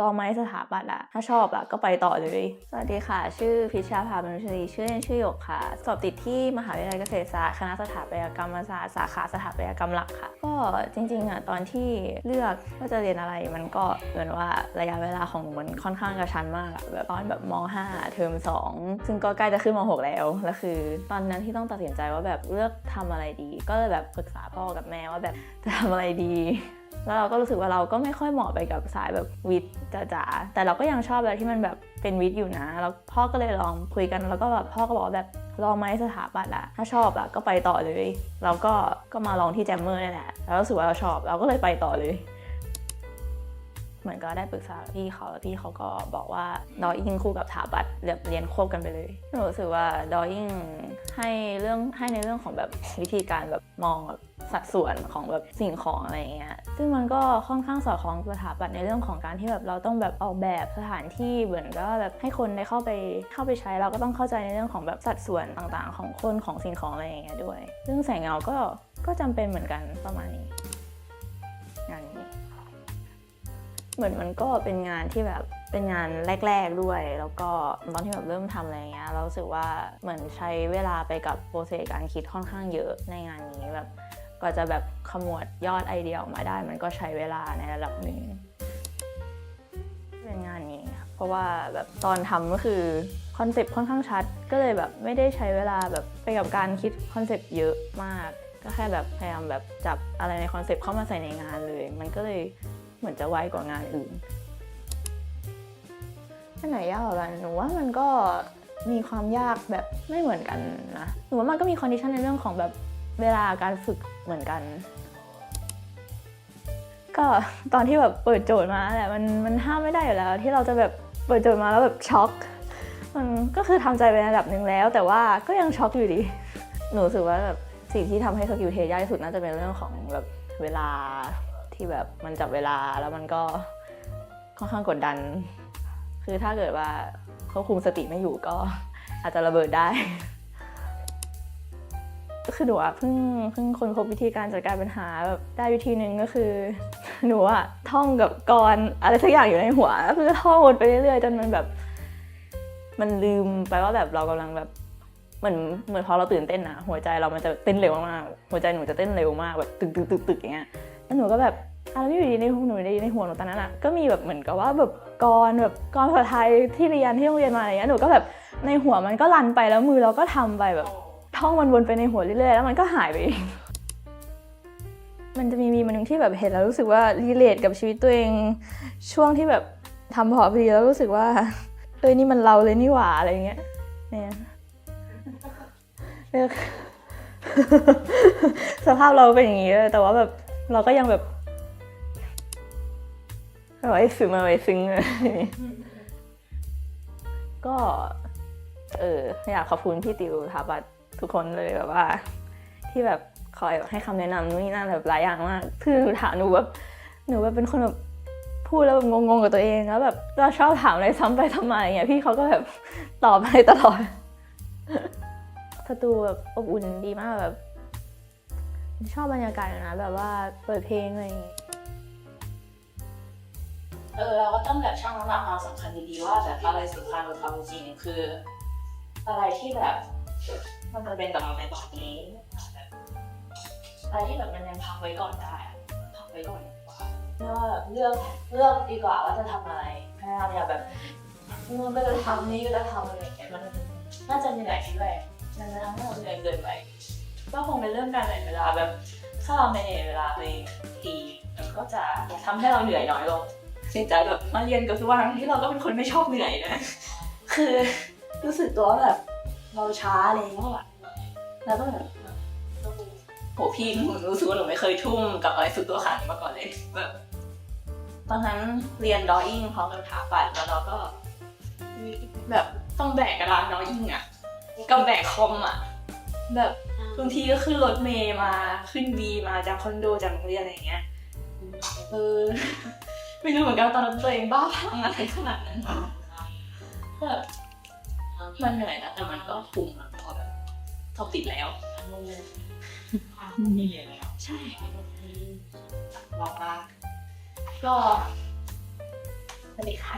ลองไหมสถาปัตย์อะถ้าชอบอะก็ไปต่อเลย สวัสดีค่ะ ชื่อพิชชาภาบรรชรีชื่อเล่นชื่อหยกค่ะ สอบติดที่มหาวิทยาลัยเกษตรศาสตร์คณะสถาปัตยกรรมศาสตร์สาขาสถาปัตยกรรมหลักค่ะ ก็จริงๆอะตอนที่เลือกว่าจะเรียนอะไรมันก็เหมือนว่าระยะเวลาของมันค่อนข้างกระชั้นมากแบบตอนแบบม .5 เทอม2 ซึ่งก็ใกล้จะขึ้นม .6 แล้วแล้วคือ ตอนนั้นที่ต้องตัดสินใจว่าแบบเลือกทำอะไรดี ก็เลยแบบปรึกษาพ่อกับแม่ว่าแบบจะทำอะไรดี แล้วเราก็รู้สึกว่าเราก็ไม่ค่อยเหมาะไปกับสายแบบวิทย์จ๋าๆแต่เราก็ยังชอบอะไรที่มันแบบเป็นวิทย์อยู่นะแล้วพ่อก็เลยลองคุยกันแล้วก็แบบพ่อก็บอกว่าแบบลองไหมสถาปัตย์อะถ้าชอบอะก็ไปต่อเลย เราก็ก็มาลองที่แจมเมอร์นี่แหละแล้วรู้สึกว่าเราชอบเราก็เลยไปต่อเลย เหมือนก็ได้ปรึกษาพี่เขาแล้วพี่เขาก็บอกว่าดออิ่งคู่กับถาปัดเรียนเรียนควบกันไปเลยหนูรู้สึกว่าดออิ่งให้เรื่องให้ในเรื่องของแบบวิธีการแบบมองแบบสัดส่วนของแบบสิ่งของอะไรเงี้ย ซึ่งมันก็ค่อนข้างสอดคล้องกับสถาปัตย์ในเรื่องของการที่แบบเราต้องแบบออกแบบสถานที่เหมือนก็แบบให้คนได้เข้าไปเข้าไปใช้เราก็ต้องเข้าใจในเรื่องของแบบสัดส่วนต่างๆ ของคนของสิ่งของอะไรอย่างเงี้ยด้วยซึ่งแสงเงาก็ก็จำเป็นเหมือนกันประมาณนี้ เหมือนมันก็เป็นงานที่แบบเป็นงานแรก ๆด้วย แล้วก็ตอนที่แบบเริ่มทำอะไรเงี้ยเราสึกว่าเหมือนใช้เวลาไปกับโปรเซสการคิดค่อนข้างเยอะในงานนี้แบบก็จะแบบขมวดยอดไอเดียออกมาได้ มันก็ใช้เวลาในระดับหนึ่งเป็นงานนี้ เพราะว่าแบบตอนทำก็คือคอนเซปต์ค่อนข้างชัด ก็เลยแบบไม่ได้ใช้เวลาแบบไปกับการคิดคอนเซปต์เยอะมาก ก็แค่แบบพยายามแบบจับอะไรในคอนเซปต์เข้ามาใส่ในงานเลย มันก็เลย เหมือนจะไวกว่างานอื่นอันไหนยากกว่ากันหนูว่ามันก็มีความยากแบบไม่เหมือนกันนะหนูว่ามันก็มีคอนดิชันในเรื่องของแบบเวลาการฝึกเหมือนกัน ก็ตอนที่แบบเปิดโจทย์มาแหละมันมันห้ามไม่ได้อยู่แล้ว ที่เราจะแบบเปิดโจทย์มาแล้วแบบช็อกมันก็คือทำใจไประดับหนึ่งแล้ว แต่ว่าก็ยังช็อกอยู่ดี หนูรู้สึกว่าแบบสิ่งที่ทำให้สกิลเทยากที่สุดน่าจะเป็นเรื่องของแบบเวลา ที่แบบมันจับเวลาแล้วมันก็ค่อนข้างกดดัน คือถ้าเกิดว่าควบคุมสติไม่อยู่ก็อาจจะระเบิดได้ ก็คือหนูอะเพิ่งเพิ่งค้นพบวิธีการจัดการปัญหาแบบได้วิธีหนึ่งก็คือ หนูอะท่องกับกรอะไรสักอย่างอยู่ในหัวแล้วคือท่องวนไปเรื่อยๆจนมันแบบ มันลืมไปว่าแบบเรากำลังแบบเหมือนเหมือนพอเราตื่นเต้นนะหัวใจเรามันจะเต้นเร็วมากหัวใจหนูจะเต้นเร็วมากแบบตึกตึกตึกตึกอย่างเงี้ย แล้วหนูก็แบบอะไรไม่อยู่ดีในหัวหนูในหัวหนูตอนนั้นอะก็มีแบบเหมือนกับว่าแบบกรแบบกรภาษาไทยที่เรียนที่โรงเรียนมาอะไรเงี้ยหนูก็แบบในหัวมันก็รันไปแล้วมือเราก็ทำไปแบบท่องมันวนไปในหัวเรื่อยๆแล้วมันก็หายไปเองมันจะมีมีมันหนึงที่แบบเห็นแล้วรู้สึกว่ารีเลทกับชีวิตตัวเอง ช่วงที่แบบทำพอพอดีแล้วรู้สึกว่าเอ้ยนี่มันเราเลยนี่หว่าอะไรเงี้ยเนี่ยสภาพเราเป็นอย่างนี้ยแต่ว่าแบบ เราก็ยังแบบเอาไว้ซึ้งเอาไว้ซึ้งอะไรอย่ก็ เอออยากขอบคุณพี่ติวถาบัตทุกคนเลยแบบว่า ที่แบบคอยแบบให้คำแนะนำนู่นนี่นั่นแบบหลายอย่างมากคือหนูถามหนูแบบหนูแบบเป็นคนแบบพูดแล้วแบบงงๆกับตัวเองแล้วแบบเราชอบถามอะไรซ้ำไปทำไมอย่างเงี้ยพี่เขาก็แบบตอบให้ตลอดสตูแบบอบอุ่นดีมากแบบ ชอบบรรยากาศอยู่นะแบบว่าเปิดเพลงอะไรอย่างงี้เออเราก็ต้องแบบชั่งน้ำหนักความสำคัญดีๆว่าแบบอะไรสำคัญกับเราจริงคือ อะไรที่แบบมันจะเป็นกับเราในตอนนี้แบบอะไรที่แบบมันยังพักไว้ก่อนได้อะพักไว้ก่อนดีกว่าไม่ว่าแบบเลือกเลือกดีกว่าว่าจะทำอะไรพยายามอย่าแบบมันก็จะทำนี้ก็จะทำอะไรอย่างเงี้ยมันน่าจะเหนื่อยด้วยมันจะทำให้เราเหนื่อยเกินไป ก็คงเป็นเรื่องการแบ่งเวลาแบบถ้าเราไม่เวลาไปดีมันก็จะทำให้เราเหนื่อยน้อยลงเสียใจแบบมาเรียนกับทุกวันที่เราก็เป็นคนไม่ชอบเหนื่อยนะคือรู้สึกตัวว่าแบบเราช้าแล้วอะแล้วก็แบบโหพี่หนูรู้สึกว่าหนูไม่เคยทุ่มกับอะไรสุดตัวขนาดนี้มาก่อนเลยแบบตอนนั้นเรียนดออิ่งพร้อมกับถาปัดแล้วเราก็แบบต้องแบกกระดานดออิ่งอะกับแบกคอมอะ แบบ บางทีก็ขึ้นรถเมย์มาขึ้นบีมาจากคอนโดจากโรงเรียนอะไรอย่างเงี้ยเออไม่รู้เหมือนกันตอนนั้นตัวเองบ้าพลังอะไรขนาดนั้นก็แบบมันเหนื่อยนะแต่มันก็คุ้มอะพอแบบสอบติดแล้วนี่เลยแล้วใช่บอกว่าก็สวัสดีค่ะ